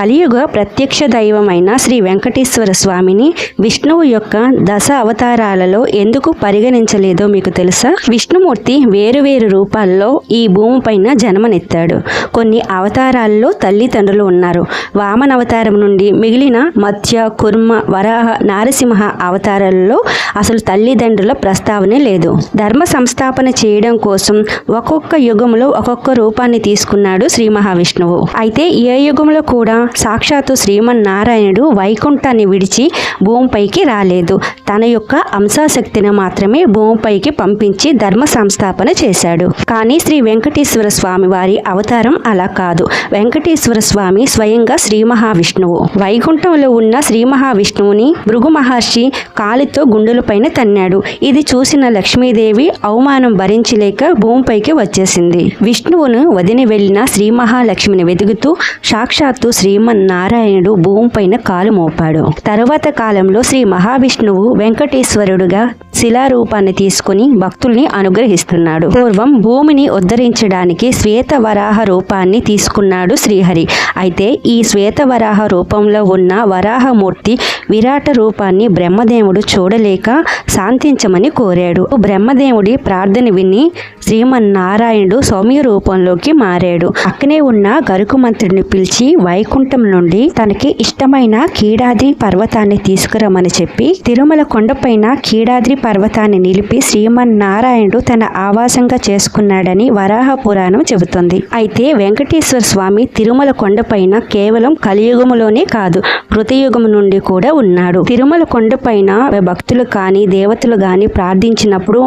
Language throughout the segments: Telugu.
కలియుగ ప్రత్యక్ష దైవమైన శ్రీ వెంకటేశ్వర స్వామిని విష్ణువు యొక్క దశ అవతారాలలో ఎందుకు పరిగణించలేదో మీకు తెలుసా? విష్ణుమూర్తి వేరువేరు రూపాల్లో ఈ భూమిపైన జన్మనెత్తాడు. కొన్ని అవతారాల్లో తల్లిదండ్రులు ఉన్నారు. వామన అవతారం నుండి మిగిలిన మత్స్య కుర్మ వరాహ నారసింహ అవతారాలలో అసలు తల్లిదండ్రుల ప్రస్తావనే లేదు. ధర్మ సంస్థాపన చేయడం కోసం ఒక్కొక్క యుగంలో ఒక్కొక్క రూపాన్ని తీసుకున్నాడు శ్రీ మహావిష్ణువు. అయితే ఏ యుగంలో కూడా సాక్షాత్తు శ్రీమన్నారాయణుడు వైకుంఠాన్ని విడిచి భూమిపైకి రాలేదు. తన యొక్క అంశాశక్తిని మాత్రమే భూమిపైకి పంపించి ధర్మ సంస్థాపన చేశాడు. కానీ శ్రీ వెంకటేశ్వర స్వామి వారి అవతారం అలా కాదు. వెంకటేశ్వర స్వామి స్వయంగా శ్రీ మహావిష్ణువు. వైకుంఠంలో ఉన్న శ్రీ మహావిష్ణువుని భృగు మహర్షి కాలితో గుండెలపైన తన్నాడు. ఇది చూసిన లక్ష్మీదేవి అవమానం భరించలేక భూమిపైకి వచ్చేసింది. విష్ణువును వదిలి వెళ్ళిన శ్రీ మహాలక్ష్మిని వెతుకుతూ సాక్షాత్తు శ్రీమన్నారాయణుడు భూమిపైన కాలు మోపాడు. తరువాత కాలంలో శ్రీ మహావిష్ణువు వెంకటేశ్వరుడుగా శిలారూపాన్ని తీసుకుని భక్తుల్ని అనుగ్రహిస్తున్నాడు. పూర్వం భూమిని ఉద్ధరించడానికి శ్వేత వరాహ రూపాన్ని తీసుకున్నాడు శ్రీహరి. అయితే ఈ శ్వేత వరాహ రూపంలో ఉన్న వరాహమూర్తి విరాట రూపాన్ని బ్రహ్మదేవుడు చూడలేక శాంతించమని కోరాడు. బ్రహ్మదేవుడి ప్రార్థన విని శ్రీమన్నారాయణుడు సౌమ్య రూపంలోకి మారాడు. పక్కనే ఉన్న గరుకుమంత్రుని పిలిచి వైకుంఠం నుండి తనకి ఇష్టమైన కీడాద్రి పర్వతాన్ని తీసుకురమని చెప్పి తిరుమల కొండపైన కీడాద్రి పర్వతాన్ని నిలిపి శ్రీమన్నారాయణుడు తన ఆవాసంగా చేసుకున్నాడని వరాహ పురాణం చెబుతుంది. అయితే వెంకటేశ్వర స్వామి తిరుమల కొండపైన కేవలం కలియుగములోనే కాదు కృతయుగం నుండి కూడా ఉన్నాడు. తిరుమల కొండపైన భక్తులు కానీ దేవతలు కానీ ప్రార్థించినప్పుడు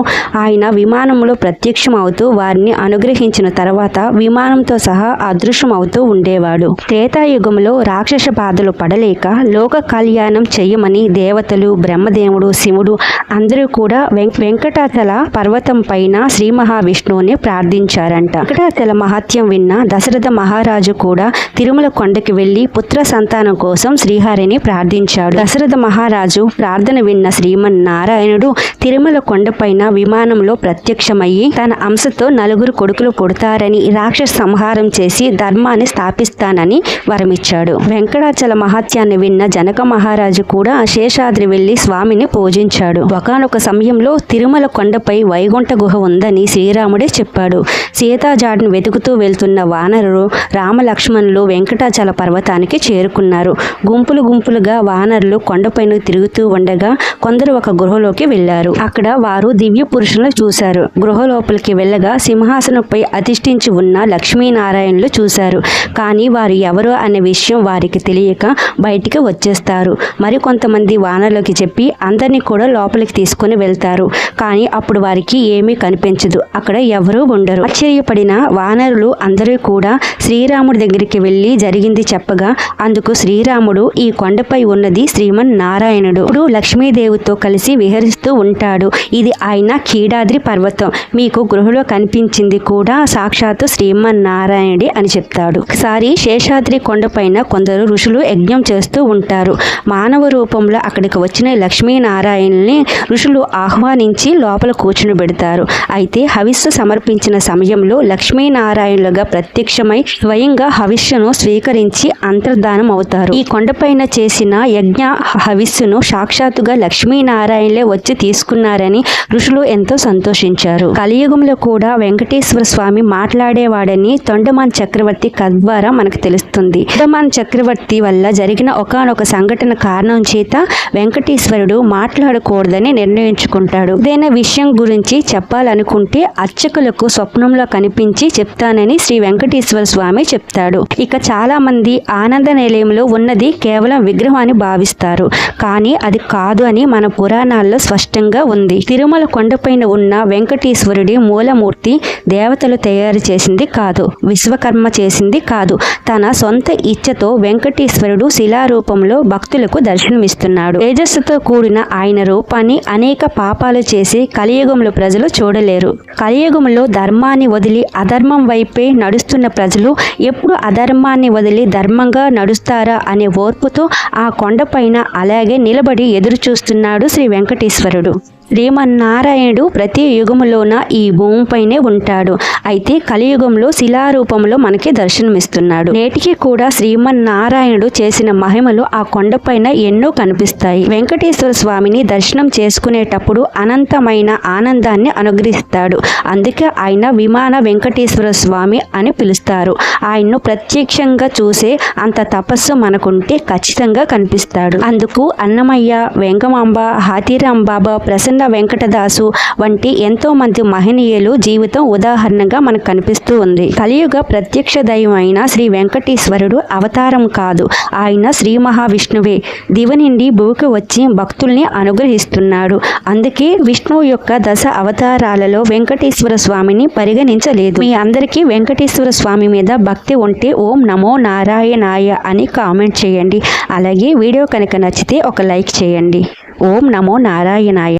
ఆయన విమానంలో ప్రత్యక్షం అవుతూ వారిని అనుగ్రహించిన తర్వాత విమానంతో సహా అదృశ్యం అవుతూ ఉండేవాడు. త్రేతాయుగంలో రాక్షస బాధలు పడలేక లోక కళ్యాణం చెయ్యమని దేవతలు బ్రహ్మదేవుడు శివుడు అందరూ కూడా వెం- వెంకటాచల పర్వతం పైన శ్రీ మహావిష్ణువుని ప్రార్థించారంట. వెంకటాచల మహత్యం విన్న దశరథ మహారాజు కూడా తిరుమల కొండకి వెళ్ళి పుత్ర సంతానం కోసం శ్రీహరిని ప్రార్థించాడు. దశరథ మహారాజు ప్రార్థన విన్న శ్రీమన్నారాయణుడు తిరుమల కొండపైన విమానంలో ప్రత్యక్షమయ్యి తన అంశతో నలుగురు కొడుకులు పుడతారని రాక్షస సంహారం చేసి ధర్మాన్ని స్థాపిస్తానని వరమిచ్చాడు. వెంకటాచల మహత్యాన్ని విన్న జనక మహారాజు కూడా శేషాద్రి వెళ్ళి స్వామిని పూజించాడు. ఒకనొక సమయంలో తిరుమల కొండపై వైకుంఠ గుహ ఉందని శ్రీరాముడే చెప్పాడు. సీతాజాడిని వెతుకుతూ వెళ్తున్న వానరులు రామలక్ష్మణులు వెంకటాచల పర్వతానికి చేరుకున్నారు. గుంపులు గుంపులుగా వానరులు కొండపైన తిరుగుతూ ఉండగా కొందరు ఒక గృహలోకి వెళ్ళారు అక్కడ వారు దివ్య పురుషులను చూశారు. గృహ లోపలికి వెళ్ళగా సింహాసనంపై అధిష్ఠించి ఉన్న లక్ష్మీనారాయణులు చూశారు. కానీ వారు ఎవరు అనే విషయం వారికి తెలియక బయటికి వచ్చేస్తారు. మరికొంతమంది వానరులకి చెప్పి అందరినీ కూడా లోపలికి తీసుకు తీసుకుని వెళ్తారు. కానీ అప్పుడు వారికి ఏమీ కనిపించదు. అక్కడ ఎవరూ ఉండరు. ఆశ్చర్యపడిన వానరులు అందరూ కూడా శ్రీరాముడి దగ్గరికి వెళ్ళి జరిగింది చెప్పగా అందుకు శ్రీరాముడు ఈ కొండపై ఉన్నది శ్రీమన్ నారాయణుడు ఇప్పుడు లక్ష్మీదేవితో కలిసి విహరిస్తూ ఉంటాడు. ఇది ఆయన కీడాద్రి పర్వతం. మీకు గృహలో కనిపించింది కూడా సాక్షాత్తు శ్రీమన్నారాయణుడి అని చెప్తాడు. ఒకసారి శేషాద్రి కొండపైన కొందరు ఋషులు యజ్ఞం చేస్తూ ఉంటారు. మానవ రూపంలో అక్కడికి వచ్చిన లక్ష్మీనారాయణని ఋషులు ఆహ్వానించి లోపల కూర్చుని పెడతారు. అయితే హవిస్సు సమర్పించిన సమయంలో లక్ష్మీనారాయణులుగా ప్రత్యక్షమై స్వయంగా హవిస్సును స్వీకరించి అంతర్ధానం అవుతారు. ఈ కొండపైన చేసిన యజ్ఞ హవిస్సును సాక్షాత్తుగా లక్ష్మీనారాయణలే వచ్చి తీసుకున్నారని ఋషులు ఎంతో సంతోషించారు. కలియుగంలో కూడా వెంకటేశ్వర స్వామి మాట్లాడేవాడని తొండమాన్ చక్రవర్తి కథ ద్వారా మనకు తెలుస్తుంది. తొండమాన్ చక్రవర్తి వల్ల జరిగిన ఒకానొక సంఘటన కారణం చేత వెంకటేశ్వరుడు మాట్లాడకూడదని నిర్ణయం నిర్ణయించుకుంటాడు. ఏదైనా విషయం గురించి చెప్పాలనుకుంటే అర్చకులకు స్వప్నంలో కనిపించి చెప్తానని శ్రీ వెంకటేశ్వర స్వామి చెప్తాడు. ఇక చాలా మంది ఆనంద నిలయంలో ఉన్నది కేవలం విగ్రహం అని భావిస్తారు. కానీ అది కాదు అని మన పురాణాల్లో స్పష్టంగా ఉంది. తిరుమల కొండపైన ఉన్న వెంకటేశ్వరుడి మూలమూర్తి దేవతలు తయారు చేసింది కాదు. విశ్వకర్మ చేసింది కాదు. తన సొంత ఇచ్చతో వెంకటేశ్వరుడు శిలారూపంలో భక్తులకు దర్శనమిస్తున్నాడు. తేజస్సుతో కూడిన ఆయన రూపాన్ని అనేక పాపాలు చేసి కలియుగంలో ప్రజలు చూడలేరు. కలియుగంలో ధర్మాన్ని వదిలి అధర్మం వైపే నడుస్తున్న ప్రజలు ఎప్పుడు అధర్మాన్ని వదిలి ధర్మంగా నడుస్తారా అనే ఓర్పుతో ఆ కొండపైన అలాగే నిలబడి ఎదురు చూస్తున్నాడు శ్రీ వెంకటేశ్వరుడు. శ్రీమన్నారాయణుడు ప్రతి యుగములోన ఈ భూమిపైనే ఉంటాడు. అయితే కలియుగంలో శిలారూపంలో మనకి దర్శనమిస్తున్నాడు. నేటికి కూడా శ్రీమన్నారాయణుడు చేసిన మహిమలు ఆ కొండపైన ఎన్నో కనిపిస్తాయి. వెంకటేశ్వర స్వామిని దర్శనం చేసుకునేటప్పుడు అనంతమైన ఆనందాన్ని అనుగ్రహిస్తాడు. అందుకే ఆయన విమాన వెంకటేశ్వర స్వామి అని పిలుస్తారు. ఆయన్ను ప్రత్యక్షంగా చూసే అంత తపస్సు మనకుంటే ఖచ్చితంగా కనిపిస్తాడు. అందుకు అన్నమయ్య వెంకమాంబ హాతీరాం బాబా ప్రసన్న వెంకటదాసు వంటి ఎంతో మంది మహనీయులు జీవితం ఉదాహరణగా మనకు కనిపిస్తూ ఉంది. కలియుగ ప్రత్యక్ష దైవం అయిన శ్రీ వెంకటేశ్వరుడు అవతారం కాదు. ఆయన శ్రీ మహావిష్ణువే. దివ నుండి భూకి వచ్చి భక్తుల్ని అనుగ్రహిస్తున్నాడు. అందుకే విష్ణువు యొక్క దశ అవతారాలలో వెంకటేశ్వర స్వామిని పరిగణించలేదు. మీ అందరికీ వెంకటేశ్వర స్వామి మీద భక్తి ఉంటే ఓం నమో నారాయణాయ అని కామెంట్ చేయండి. అలాగే వీడియో కనుక నచ్చితే ఒక లైక్ చేయండి. ఓం నమో నారాయణాయ.